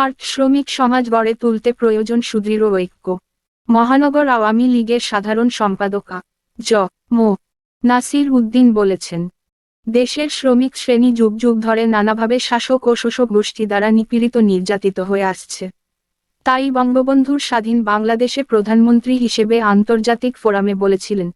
আর শ্রমিক সমাজ গড়ে তুলতে প্রয়োজন সুদৃঢ় ঐক্য। মহানগর আওয়ামী লীগের সাধারণ সম্পাদক জ, মো, নাসির উদ্দিন বলেছেন, দেশের শ্রমিক শ্রেণি যুগ যুগ ধরে নানাভাবে শাসক ও শোষক গোষ্ঠী দ্বারা নিপীড়িত নির্যাতিত হয়ে আসছে। তাই বঙ্গবন্ধুর স্বাধীন বাংলাদেশে প্রধানমন্ত্রী হিসেবে আন্তর্জাতিক ফোরামে বলেছিলেন,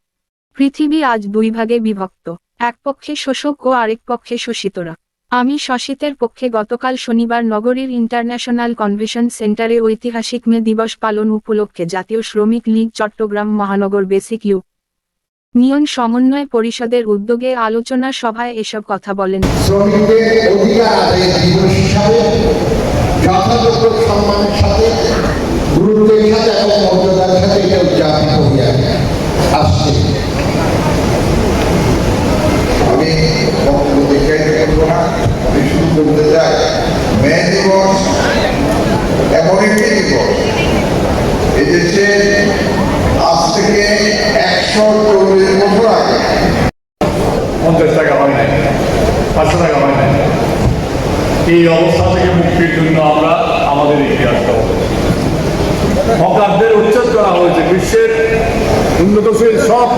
পৃথিবী আজ দুই ভাগে বিভক্ত, এক পক্ষে শোষক ও আরেক পক্ষে শোষিতরা। আমি শশীতের পক্ষে গতকাল শনিবার নগরীর ইন্টারন্যাশনাল কনভেশন সেন্টারে ঐতিহাসিক মে দিবস পালন উপলক্ষে জাতীয় শ্রমিক লীগ চট্টগ্রাম মহানগর বেসিক ইউ নিয়ন সমন্বয় পরিষদের উদ্যোগে আলোচনা সভায় এসব কথা বলেন। শ্রমিকদের অধিকার দিবস সম্মানের সাথে গুরুত্বের সাথে এবং মর্যাদার সাথে এটা উদযাপিত হয়ে আসছে আমি বক্তব্য দীর্ঘায়িত করব না আমি শুরু করতে চাই মে দিবস এমন একটি দিবস এদেশে আজ থেকে একশো চল্লিশ বছর আগে পঞ্চাশ হয় নাই পাঁচশো টাকা হয় নাই এই অবস্থা থেকে মুক্তির জন্য আমরা আমাদের ইতিহাসটা হকারদের উচ্ছেদ করা হয়েছে বিশ্বের উন্নতশীল সব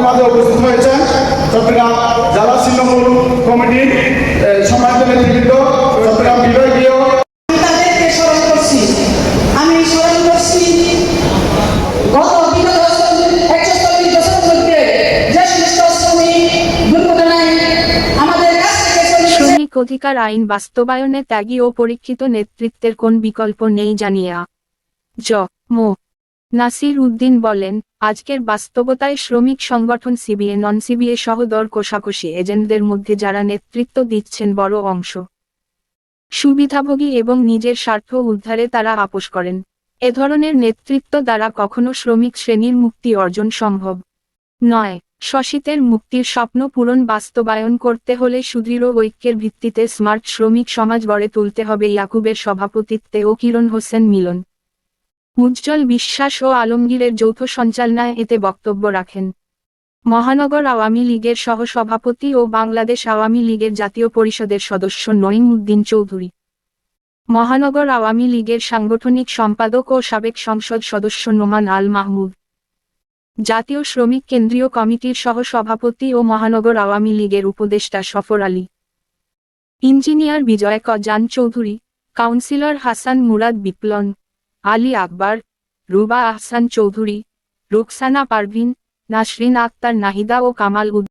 আমাদের মাঝে উপস্থিত হয়েছেন চট্টগ্রাম জেলা তৃণমূল কমিটির সম্মানিত নেতৃবৃন্দ চট্টগ্রাম বিভাগীয় অধিকার আইন বাস্তবায়নে ত্যাগী ও পরীক্ষিত নেতৃত্বের কোন বিকল্প নেই জানিয়া জ মো নাসির উদ্দিন বলেন, আজকের বাস্তবতায় শ্রমিক সংগঠন সিবিএ নন সিবিএ সহ দর কোষাকষি এজেন্টদের মধ্যে যারা নেতৃত্ব দিচ্ছেন বড় অংশ। সুবিধাভোগী এবং নিজের স্বার্থ উদ্ধারে তারা আপোষ করেন। এ ধরনের নেতৃত্ব দ্বারা কখনো শ্রমিক শ্রেণির মুক্তি অর্জন সম্ভব নয়। শশীতের মুক্তির স্বপ্ন পূরণ বাস্তবায়ন করতে হলে সুদৃঢ় ঐক্যের ভিত্তিতে স্মার্ট শ্রমিক সমাজ গড়ে তুলতে হবে ইয়াকুবের সভাপতিত্বে ও কিরণ হোসেন মিলন। উজ্জ্বল বিশ্বাস ও আলমগীরের যৌথ সঞ্চালনায় এতে বক্তব্য রাখেন। মহানগর আওয়ামী লীগের সহসভাপতি ও বাংলাদেশ আওয়ামী লীগের জাতীয় পরিষদের সদস্য নঈম উদ্দিন চৌধুরী। মহানগর আওয়ামী লীগের সাংগঠনিক সম্পাদক ও সাবেক সংসদ সদস্য নোমান আল মাহমুদ। জাতীয় শ্রমিক কেন্দ্রীয় কমিটির সহ-সভাপতি ও মহানগর আওয়ামী লীগের উপদেষ্টা সফর আলী। ইঞ্জিনিয়ার বিজয় ক জান চৌধুরী, কাউন্সিলর হাসান মুরাদ বিপ্লন। আলী আকবর রুবা আহসান চৌধুরী রুকসানা পারভিন নাসরিন আক্তার নাহিদা ও কামাল উদ্দিন